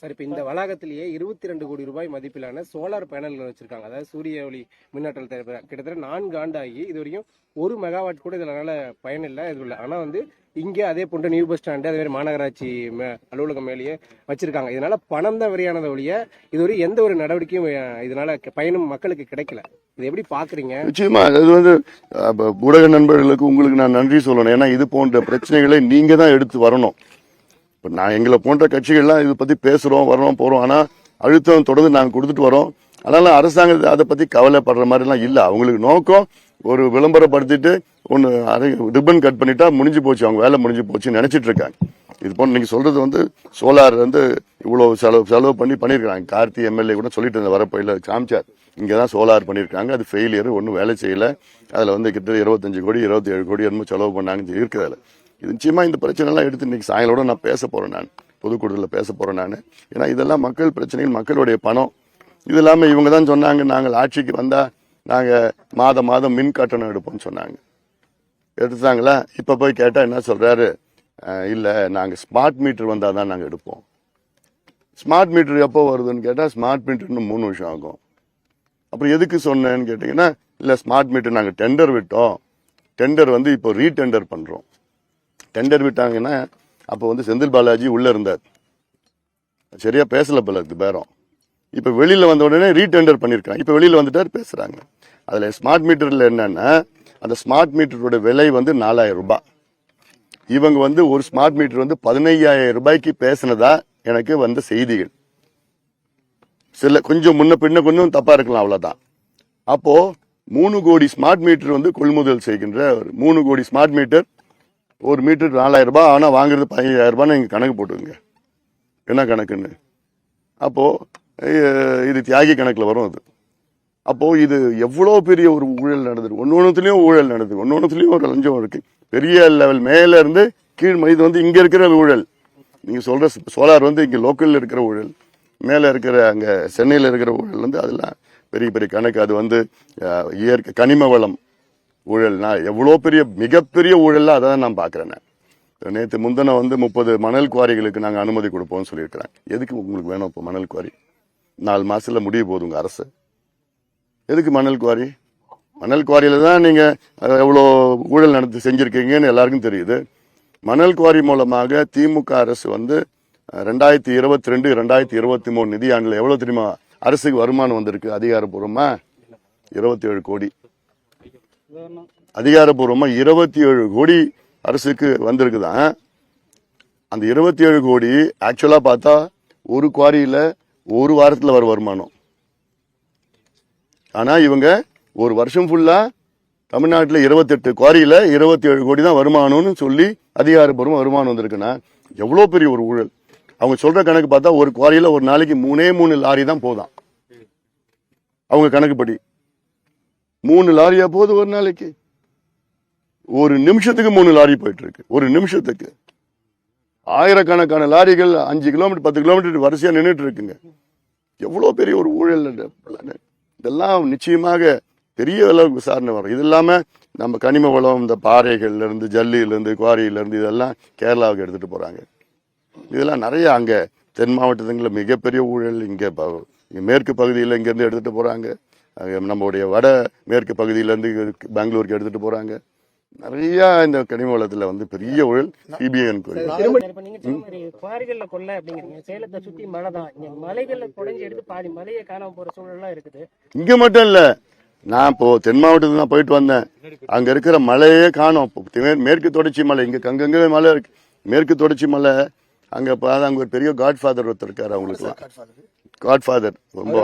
Sir இப்போ இந்த வளாகத்திலேயே இருபத்தி ரெண்டு கோடி ரூபாய் மதிப்பிலான சோலார் பேனல்கள் வச்சிருக்காங்க. அதாவது சூரிய ஒளி மின்னாற்றல் தேவை கிட்டத்தட்ட நான்கு ஆண்டு ஆகி இது வரைக்கும் ஒரு மெகாவாட் கூட இதனால பயன் இல்லை இது இல்லை. ஆனால் வந்து இங்கே அதே போன்ற நியூ பஸ் ஸ்டாண்டு அதே மாதிரி மாநகராட்சி மே- அலுவலகம் மேலேயே வச்சிருக்காங்க. இதனால பணம் தான் வெளியானதை ஒழிய இதுவரை எந்த ஒரு நடவடிக்கையும் இதனால பயனும் மக்களுக்கு கிடைக்கல. இது எப்படி பாக்குறீங்க? நிச்சயமா அது வந்து ஊடக நண்பர்களுக்கு உங்களுக்கு நான் நன்றி சொல்லணும். ஏன்னா இது போன்ற பிரச்சனைகளை நீங்க தான் எடுத்து வரணும். இப்போ நான் எங்களை போன்ற கட்சிகள்லாம் இதை பத்தி பேசுறோம் வரோம் போறோம். ஆனா அழுத்தம் தொடர்ந்து நாங்க கொடுத்துட்டு வரோம். அதனால அரசாங்கம் அதை பத்தி கவலைப்படுற மாதிரி எல்லாம் இல்ல. அவங்களுக்கு நோக்கம் ஒரு விளம்பரப்படுத்திட்டு ஒன்னு ரிப்பன் கட் பண்ணிட்டா முடிஞ்சு போச்சு. அவங்க வேலை முடிஞ்சு போச்சுன்னு நினைச்சிட்டு இருக்காங்க. இது போன்ற நீங்க சொல்றது வந்து சோலார் வந்து இவ்வளவு செலவு செலவு பண்ணி பண்ணிருக்காங்க. கார்த்தி எம்எல்ஏ கூட சொல்லிட்டு இருந்த வரப்போயில காமிச்சார் இங்கே தான் சோலார் பண்ணிருக்காங்க. அது ஃபெயிலியர் ஒன்றும் வேலை செய்யல. அதுல வந்து கிட்ட இருபத்தஞ்சு கோடி இருபத்தி ஏழு கோடி என்னமோ செலவு பண்ணாங்க இருக்குது அதுல இது இந்த பிரச்சனைலாம் எடுத்து இன்னைக்கு சாயங்களோட நான் பேச போகிறேன் நான். பொதுக்கூட்டத்தில் பேச போகிறேன் நான். ஏன்னா இதெல்லாம் மக்கள் பிரச்சனைகள் மக்களுடைய பணம். இது இல்லாமல் இவங்க தான் சொன்னாங்க நாங்கள் ஆட்சிக்கு வந்தால் நாங்கள் மாதம் மாதம் மின் கட்டணம் எடுப்போம்னு சொன்னாங்க. எடுத்தாங்களா இப்போ போய் கேட்டால் என்ன சொல்கிறாரு இல்லை நாங்கள் ஸ்மார்ட் மீட்டர் வந்தால் தான் நாங்கள் எடுப்போம். ஸ்மார்ட் மீட்டர் எப்போ வருதுன்னு கேட்டால் ஸ்மார்ட் மீட்டர் இன்னும் மூணு வருஷம் ஆகும். அப்புறம் எதுக்கு சொன்னேன்னு கேட்டிங்கன்னா இல்லை ஸ்மார்ட் மீட்டர் நாங்கள் டெண்டர் விட்டோம். டெண்டர் வந்து இப்போ ரீடெண்டர் பண்ணுறோம் டெண்டர் விட்டாங்கன்னா அப்போ வந்து செந்தில் பாலாஜி உள்ளே இருந்தார். சரியா பேசல போல இருக்குது பேரம். இப்போ வெளியில் வந்த உடனே ரீடெண்டர் பண்ணியிருக்காங்க இப்போ வெளியில் வந்துட்டார் பேசுகிறாங்க அதில் ஸ்மார்ட் மீட்டரில் என்னென்னா அந்த ஸ்மார்ட் மீட்டரோட விலை வந்து நாலாயிரம் ரூபாய். இவங்க வந்து ஒரு ஸ்மார்ட் மீட்டர் வந்து பதினையாயிரம் ரூபாய்க்கு பேசினதா எனக்கு வந்த செய்திகள். சில கொஞ்சம் முன்ன பின்ன கொஞ்சம் தப்பாக இருக்கலாம் அவ்வளோதான் அப்போது மூணு கோடி ஸ்மார்ட் மீட்டர் வந்து கொள்முதல் செய்கின்ற ஒரு மூணு கோடி ஸ்மார்ட் மீட்டர் ஒரு மீட்டர் நாலாயிரம் ரூபாய் ஆனால் வாங்குறது பதினஞ்சாயிரம் ரூபாய் நீங்க கணக்கு போட்டுக்கோங்க. என்ன கணக்குன்னு? அப்போது இது தியாகி கணக்கில் வரும் அது. அப்போது இது எவ்வளோ பெரிய ஒரு ஊழல் நடந்தது? ஒன்று ஒன்றுத்துலேயும் ஊழல் நடந்தது. ஒன்று ஒன்றுத்துலேயும் ஒரு லஞ்சம் இருக்கு. பெரிய லெவல் மேலேருந்து கீழ் இது வந்து இங்கே இருக்கிற ஊழல். நீங்கள் சொல்கிற சோலார் வந்து இங்கே லோக்கலில் இருக்கிற ஊழல். மேலே இருக்கிற அங்கே சென்னையில் இருக்கிற ஊழல் வந்து அதெல்லாம் பெரிய பெரிய கணக்கு. அது வந்து இயற்கை கனிம வளம். ஊழல்னா எவ்வளோ பெரிய மிகப்பெரிய ஊழல்ல அதை தான் நான் பார்க்குறேன் நான். நேற்று முந்தின வந்து முப்பது மணல் குவாரிகளுக்கு நாங்கள் அனுமதி கொடுப்போம்னு சொல்லியிருக்கிறாங்க. எதுக்கு உங்களுக்கு வேணும் இப்போ மணல் குவாரி? நாலு மாதத்தில் முடிய போகுது அரசு. எதுக்கு மணல் குவாரி? மணல் குவாரியில் தான் நீங்கள் எவ்வளோ ஊழல் நடத்தி செஞ்சுருக்கீங்கன்னு எல்லாருக்கும் தெரியுது. மணல் குவாரி மூலமாக திமுக அரசு வந்து ரெண்டாயிரத்தி இருபத்தி ரெண்டு ரெண்டாயிரத்தி இருபத்தி மூணு நிதியாண்டில் எவ்வளோ தெரியுமா? அரசுக்கு வருமானம் வந்திருக்கு அதிகாரப்பூர்வமாக இருபத்தி ஏழு கோடி. அதிகாரப்பூர்வமாக இருபத்தி ஏழு கோடி அரசுக்கு வந்திருக்குதான் அந்த இருபத்தி ஏழு கோடி ஆக்சுவலாக பார்த்தா ஒரு குவாரியில் ஒரு வாரத்தில் வர வருமானம். ஆனால் இவங்க ஒரு வருஷம் ஃபுல்லாக தமிழ்நாட்டில் இருபத்தெட்டு குவாரியில் இருபத்தி ஏழு கோடி தான் வருமானம்னு சொல்லி அதிகாரப்பூர்வம் வருமானம் வந்திருக்குன்னா எவ்வளோ பெரிய ஒரு ஊழல். அவங்க சொல்கிற கணக்கு பார்த்தா ஒரு குவாரியில் ஒரு நாளைக்கு மூணே மூணு லாரி தான் போதான் அவங்க கணக்குப்படி. மூணு லாரியா போகுது ஒரு நாளைக்கு? ஒரு நிமிஷத்துக்கு மூணு லாரி போயிட்டு இருக்கு ஒரு நிமிஷத்துக்கு. ஆயிரக்கணக்கான லாரிகள் அஞ்சு கிலோமீட்டர் பத்து கிலோமீட்டர் வரிசையா நின்றுட்டு இருக்குங்க எவ்வளோ பெரிய ஒரு ஊழல் இதெல்லாம் நிச்சயமாக பெரிய அளவுக்கு விசாரணை வரும். இது இல்லாம நம்ம கனிம வளம் இந்த பாறைகள்ல இருந்து ஜல்லியில இதெல்லாம் கேரளாவுக்கு எடுத்துட்டு போறாங்க. இதெல்லாம் நிறைய அங்க தென் மாவட்டத்துல மிகப்பெரிய ஊழல் இங்க மேற்கு பகுதியில் இங்கேருந்து எடுத்துகிட்டு எடுத்துட்டு போறாங்க. நம்மளுடைய வட மேற்கு பகுதியில இருந்து பெங்களூருக்கு எடுத்துட்டு போறாங்க. நிறைய இந்த கனிம வளத்துல வந்து பெரிய ஊழல் சிபிஐ குவாரிகள்ல கொள்ள அப்படிங்கிறீங்க. சேலத்தை சுத்தி தான். இங்க மலைகள்ல குறைஞ்சு எடுத்து பாதி மலையை காணாம போற சூழல்லாம் இருக்குது. இங்க மட்டும் இல்ல நான் இப்போ தென் மாவட்டத்துக்கு நான் போயிட்டு வந்தேன். அங்க இருக்கிற மலையே காணோம். மேற்கு தொடர்ச்சி மலை இங்க அங்கங்க மலை இருக்கு. மேற்கு தொடர்ச்சி மலை அங்க பார்த்தா அங்க ஒரு பெரிய காட் ஃபாதர் ஒருத்தர் இருக்காரு அவங்களுக்கு காட் ஃபாதர் ரொம்ப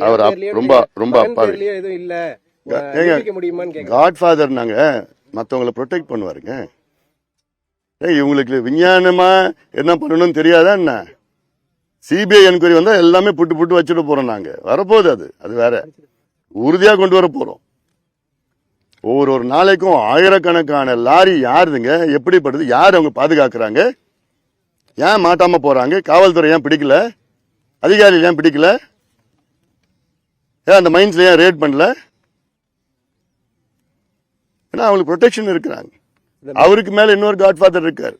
அவர் ரொம்ப-. ரொம்ப அப்பாவி. பேர்லயும் எதுவும் இல்ல. ஏங்க, நிரூபிக்க முடியுமான்னு கேட்க காட் ஃபாதர் நாங்க மத்தவங்கள ப்ரொடெக்ட் பண்ணுவாருங்க. ஏய் இவங்களுக்கு விஞ்ஞானமா என்ன பண்ணணும்னு தெரியாதா என்ன? சிபிஐ என்கொயரி வந்தா எல்லாமே புட்டு புட்டு வச்சுட்டு போறோம் நாங்க. வரப்போகுது அது. அது வேற. உறுதியா கொண்டு வர போறோம். ஒவ்வொரு ஒரு நாளைக்கும் ஆயிரக்கணக்கான லாரி யாருதுங்க? எப்படிப்படுது? யார் அவங்க பாதுகாக்கிறாங்க? ஏன் மாட்டாம போறாங்க? காவல்துறை ஏன் பிடிக்கல? அதிகாரிகள் ஏன் பிடிக்கல? ஏன் அந்த மைன்ஸ்ல ஏன் ரேட் பண்ணல? ஏன்னா அவங்களுக்கு ப்ரொடெக்ஷன் இருக்கிறாங்க. அவருக்கு மேல இன்னொரு காட்ஃபாதர் இருக்காரு.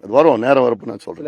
அது வரும் நேரம் வரப்ப நான் சொல்றேன்.